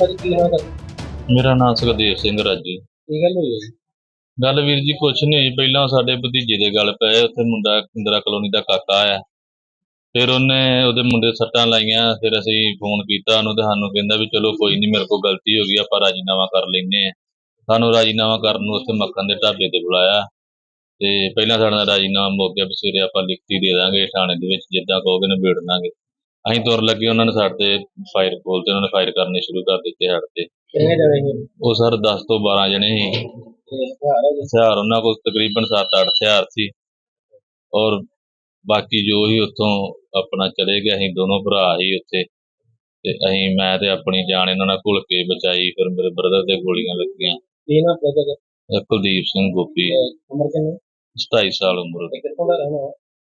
ਭਾਜੀ ਕੀ ਨਾਮ ਹੈ? ਮੇਰਾ ਨਾਮ ਸੁਖਦੇਵ ਸਿੰਘ ਰਾਜੀ ਕੀ ਗੱਲ ਹੋਈ ਹੈ ਜੀ? ਗੱਲ ਵੀਰ ਜੀ ਕੁਛ ਨਹੀਂ ਹੋਈ ਪਹਿਲਾਂ ਸਾਡੇ ਭਤੀਜੇ ਦੇ ਗੱਲ ਪਏ ਉੱਥੇ ਮੁੰਡਾ ਇੰਦਰਾ ਕਲੋਨੀ ਦਾ ਕਾਕਾ ਆਇਆ। ਫਿਰ ਉਹਨੇ ਉਹਦੇ ਮੁੰਡੇ ਸੱਟਾਂ ਲਾਈਆਂ ਫਿਰ ਅਸੀਂ ਫੋਨ ਕੀਤਾ ਉਹਨੂੰ ਤੇ ਸਾਨੂੰ ਕਹਿੰਦਾ ਵੀ ਚਲੋ ਕੋਈ ਨਹੀਂ ਮੇਰੇ ਕੋਲ ਗਲਤੀ ਹੋ ਗਈ ਆਪਾਂ ਰਾਜੀਨਾਮਾ ਕਰ ਲੈਨੇ ਆ ਸਾਨੂੰ ਰਾਜੀਨਾਮਾ ਕਰਨ ਨੂੰ ਉੱਥੇ ਮੱਖਣ ਦੇ ਢਾਬੇ ਤੇ ਬੁਲਾਇਆ। ਤੇ ਪਹਿਲਾਂ ਸਾਡਾ ਰਾਜੀਨਾਮਾ ਮੁੱਕ ਗਿਆ ਵੀ ਸਵੇਰੇ ਆਪਾਂ ਲਿਖਤੀ ਦੇ ਦਾਂਗੇ ਥਾਣੇ ਦੇ ਵਿੱਚ ਜਿੱਦਾਂ ਕਹੋਗੇ ਨਿਬੇੜ ਦਾਂਗੇ ਅਸੀਂ ਤੁਰ ਲੱਗੇ ਉਹਨਾਂ ਨੇ ਸਾਡੇ ਤੇ ਫਾਇਰ ਖੋਲ ਤੇ ਉਹਨਾਂ ਨੇ ਫਾਇਰ ਕਰਨੇ ਸ਼ੁਰੂ ਕਰ ਦਿੱਤੇ ਸਾਡੇ ਤੇ। ਕਿੰਨੇ ਜਣੇ ਸੀ? ਉਹ ਸਰ 10 ਤੋਂ 12 ਜਣੇ ਸੀ। ਤੇ ਹਥਿਆਰ ਹੈਗੇ? ਹਥਿਆਰ ਉਹਨਾਂ ਕੋਲ ਤਕਰੀਬਨ 7-8 ਹਥਿਆਰ ਸੀ। ਔਰ ਬਾਕੀ ਜੋ ਹੀ ਉੱਥੋਂ ਆਪਣਾ ਚਲੇ ਗਏ। ਅਸੀਂ ਦੋਨੋਂ ਭਰਾ ਹੀ ਉੱਥੇ। ਤੇ ਅਸੀਂ ਮੈਂ ਤੇ ਆਪਣੀ ਜਾਨ ਇਹਨਾਂ ਨਾਲ ਘੁਲ ਕੇ ਬਚਾਈ। ਫਿਰ ਮੇਰੇ ਬ੍ਰਦਰ ਦੇ ਗੋਲੀਆਂ ਲੱਗੀਆਂ। ਕੀ ਕੁਲਦੀਪ ਸਿੰਘ ਗੋਪੀ। ਉਮਰ ਕਿੰਨੀ? 27 ਸਾਲ ਉਮਰ ਤੇ ਕਿੱਥੋਂ ਦਾ ਰਹਿਣਾ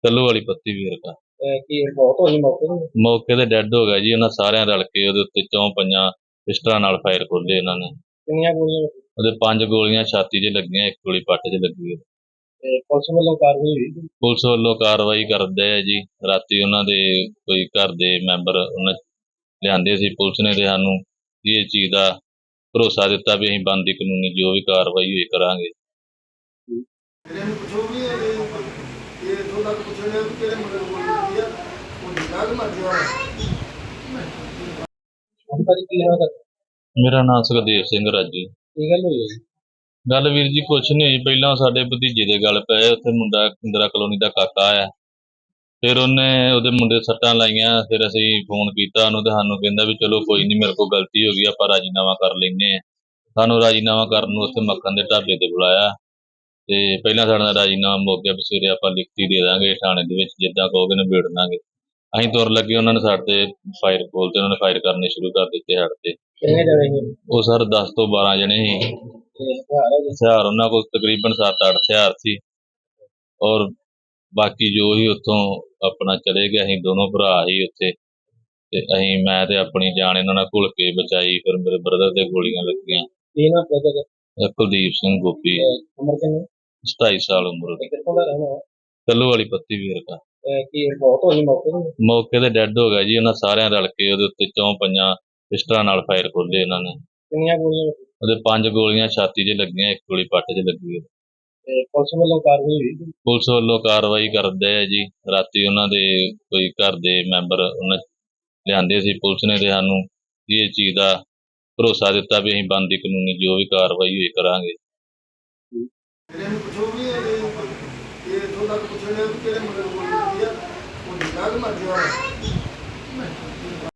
ਕੱਲੂ ਵਾਲੀ ਪੱਤੀ ਵੀਰ ਦਾ ਕੀ ਬਹੁਤ ਹੋਈ ਮੌਕੇ ਤੇ? ਮੌਕੇ ਤੇ ਡੈੱਡ ਹੋ ਗਿਆ ਜੀ ਉਹਨਾਂ ਸਾਰਿਆਂ ਰਲ ਕੇ ਉਹਦੇ ਉੱਤੇ ਚੌਂ ਪੰਜਾਂ ਪਿਸਟਲਾਂ ਨਾਲ ਫਾਇਰ ਖੋਲੇ ਇਹਨਾਂ ਨੇ। ਕਿੰਨੀਆਂ ਗੋਲੀਆਂ? ਵੱਜੀਆਂ? ਉਹਦੇ ਪੰਜ ਗੋਲੀਆਂ ਛਾਤੀ 'ਚ ਲੱਗੀਆਂ ਇੱਕ ਗੋਲੀ ਪੱਟ 'ਚ ਲੱਗੀ ਹੈ ਤੇ ਪੁਲਿਸ ਵੱਲੋਂ ਕਾਰਵਾਈ ਹੋਈ ਸੀ। ਪੁਲਿਸ ਵੱਲੋਂ ਕਾਰਵਾਈ ਕਰਦੇ ਆ ਜੀ। ਰਾਤੀ ਉਹਨਾਂ ਦੇ ਕੋਈ ਘਰ ਦੇ ਮੈਂਬਰ ਉਹਨਾਂ ਲਿਆਂਦੇ ਸੀ ਪੁਲਿਸ ਨੇ ਤੇ ਸਾਨੂੰ ਇਹ ਚੀਜ਼ ਦਾ ਭਰੋਸਾ ਦਿੱਤਾ ਵੀ ਅਸੀਂ ਬਣਦੀ ਕਾਨੂੰਨੀ ਜੋ ਵੀ ਕਾਰਵਾਈ ਹੋਈ ਕਰਾਂਗੇ। ਮੇਰੇ ਨੂੰ ਪੁੱਛੋ ਵੀ ਇਹ ਇਹ ਤੋਂ ਤੱਕ ਪੁੱਛਣੇ ਵੀ ਕਿਹੜੇ ਮੁੰਡੇ ਨੂੰ ਗੋਲੀ ਲੱਗੀ ਆ ਉਹ ਜਿੰਨਾ ਕੁ ਮਰ ਗਿਆ ਹੁਣ ਭਾਜੀ ਕੀ ਨਾਮ ਹੈ ਮੇਰਾ ਨਾਮ ਸੁਖਦੇਵ ਸਿੰਘ ਰਾਜੀ। ਕੀ ਗੱਲ ਹੋਈ ਹੈ ਜੀ? ਗੱਲ ਵੀਰ ਜੀ ਕੁਛ ਨਹੀਂ ਹੋਈ। ਪਹਿਲਾਂ ਸਾਡੇ ਭਤੀਜੇ ਦੇ ਗੱਲ ਪਏ ਉੱਥੇ ਮੁੰਡਾ ਇੰਦਰਾ ਕਲੋਨੀ ਦਾ ਕਾਕਾ ਆਇਆ। ਫਿਰ ਉਹਨੇ ਉਹਦੇ ਮੁੰਡੇ ਸੱਟਾਂ ਲਾਈਆਂ ਫਿਰ ਅਸੀਂ ਫੋਨ ਕੀਤਾ ਉਹਨੂੰ ਤੇ ਸਾਨੂੰ ਕਹਿੰਦਾ ਵੀ ਚਲੋ ਕੋਈ ਨਹੀਂ ਮੇਰੇ ਕੋਲ ਗਲਤੀ ਹੋ ਗਈ ਆਪਾਂ ਰਾਜੀਨਾਮਾ ਕਰ ਲੈਨੇ ਆ ਸਾਨੂੰ ਰਾਜੀਨਾਮਾ ਕਰਨ ਨੂੰ ਉੱਥੇ ਮੱਖਣ ਦੇ ਢਾਬੇ ਤੇ ਬੁਲਾਇਆ। ਤੇ ਪਹਿਲਾਂ ਸਾਡਾ ਰਾਜੀਨਾਮਾ ਮੁੱਕ ਗਿਆ ਵੀ ਸਵੇਰੇ ਆਪਾਂ ਲਿਖਤੀ ਦੇ ਦਾਂਗੇ ਥਾਣੇ ਦੇ ਵਿੱਚ ਜਿੱਦਾਂ ਕਹੋਗੇ ਨਿਬੇੜ ਦਾਂਗੇ। ਅਸੀਂ ਤੁਰ ਲੱਗੇ ਉਹਨਾਂ ਨੇ ਸਾਡੇ ਤੇ ਫਾਇਰ ਖੋਲ ਤੇ ਉਹਨਾਂ ਨੇ ਫਾਇਰ ਕਰਨੇ ਸ਼ੁਰੂ ਕਰ ਦਿੱਤੇ ਸਾਡੇ ਤੇ। ਕਿੰਨੇ ਜਣੇ ਸੀ? ਉਹ ਸਰ 10 ਤੋਂ 12 ਜਣੇ ਸੀ। ਤੇ ਹਥਿਆਰ? ਹਥਿਆਰ ਉਹਨਾਂ ਕੋਲ ਤਕਰੀਬਨ 7-8 ਹਥਿਆਰ ਸੀ। ਔਰ ਬਾਕੀ ਜੋ ਹੀ ਉੱਥੋਂ ਆਪਣਾ ਚਲੇ ਗਏ ਅਸੀਂ ਦੋਨੋਂ ਭਰਾ ਹੀ ਉੱਥੇ। ਤੇ ਅਸੀਂ ਮੈਂ ਤੇ ਆਪਣੀ ਜਾਨ ਇਹਨਾਂ ਨਾਲ ਘੁਲ ਕੇ ਬਚਾਈ ਫਿਰ ਮੇਰੇ ਬ੍ਰਦਰ ਦੇ ਗੋਲੀਆਂ ਲੱਗੀਆਂ। ਕੀ ਨਾਮ ਪ੍ਰਗਟ ਇਹ ਕੁਲਦੀਪ ਸਿੰਘ ਗੋਪੀ। ਉਮਰ ਕਿੰਨੀ? 27 ਸਾਲ ਉਮਰ ਤੇ ਕਿੱਥੋਂ ਦਾ ਰਹਿਣਾ ਕੱਲੂ ਵਾਲੀ ਪੱਤੀ ਵੀਰ ਦਾ ਤੇ ਕੀ ਬਹੁਤ ਹੋਈ ਮੌਕੇ ਤੇ? ਮੌਕੇ ਤੇ ਡੈੱਡ ਹੋ ਗਿਆ ਜੀ ਉਹਨਾਂ ਸਾਰਿਆਂ ਰਲ ਕੇ ਉਹਦੇ ਉੱਤੇ ਚੌਂ ਪੰਜਾਂ ਪਿਸਟਲਾਂ ਨਾਲ ਫਾਇਰ ਖੋਲੇ ਇਹਨਾਂ ਨੇ। ਕਿੰਨੀਆਂ ਗੋਲੀਆਂ ਵੱਜੀਆਂ? ਉਹਦੇ ਪੰਜ ਗੋਲੀਆਂ ਛਾਤੀ 'ਚ ਲੱਗੀਆਂ ਇੱਕ ਗੋਲੀ ਪੱਟ 'ਚ ਲੱਗੀ ਹੈ ਤੇ ਪੁਲਿਸ ਵੱਲੋਂ ਕਾਰਵਾਈ ਹੋਈ ਸੀ। ਪੁਲਿਸ ਵੱਲੋਂ ਕਾਰਵਾਈ ਕਰਦੇ ਆ ਜੀ। ਰਾਤੀ ਉਹਨਾਂ ਦੇ ਕੋਈ ਘਰ ਦੇ ਮੈਂਬਰ ਉਹਨਾਂ ਲਿਆਂਦੇ ਸੀ ਪੁਲਿਸ ਨੇ ਤੇ ਸਾਨੂੰ ਇਹ ਚੀਜ਼ ਦਾ ਭਰੋਸਾ ਦਿੱਤਾ ਵੀ ਅਸੀਂ ਬਣਦੀ ਕਾਨੂੰਨੀ ਜੋ ਵੀ ਕਾਰਵਾਈ ਹੋਈ ਕਰਾਂਗੇ। ਤੇ ਇਥੋਂ ਤੱਕ ਪੁੱਛਣ ਦੇ ਕਿਹੜੇ ਮੁੰਡੇ ਨੂੰ ਆ? ਉਹ ਜਿੰਨਾ ਮਰਜ਼ੀ ਹੋਵੇ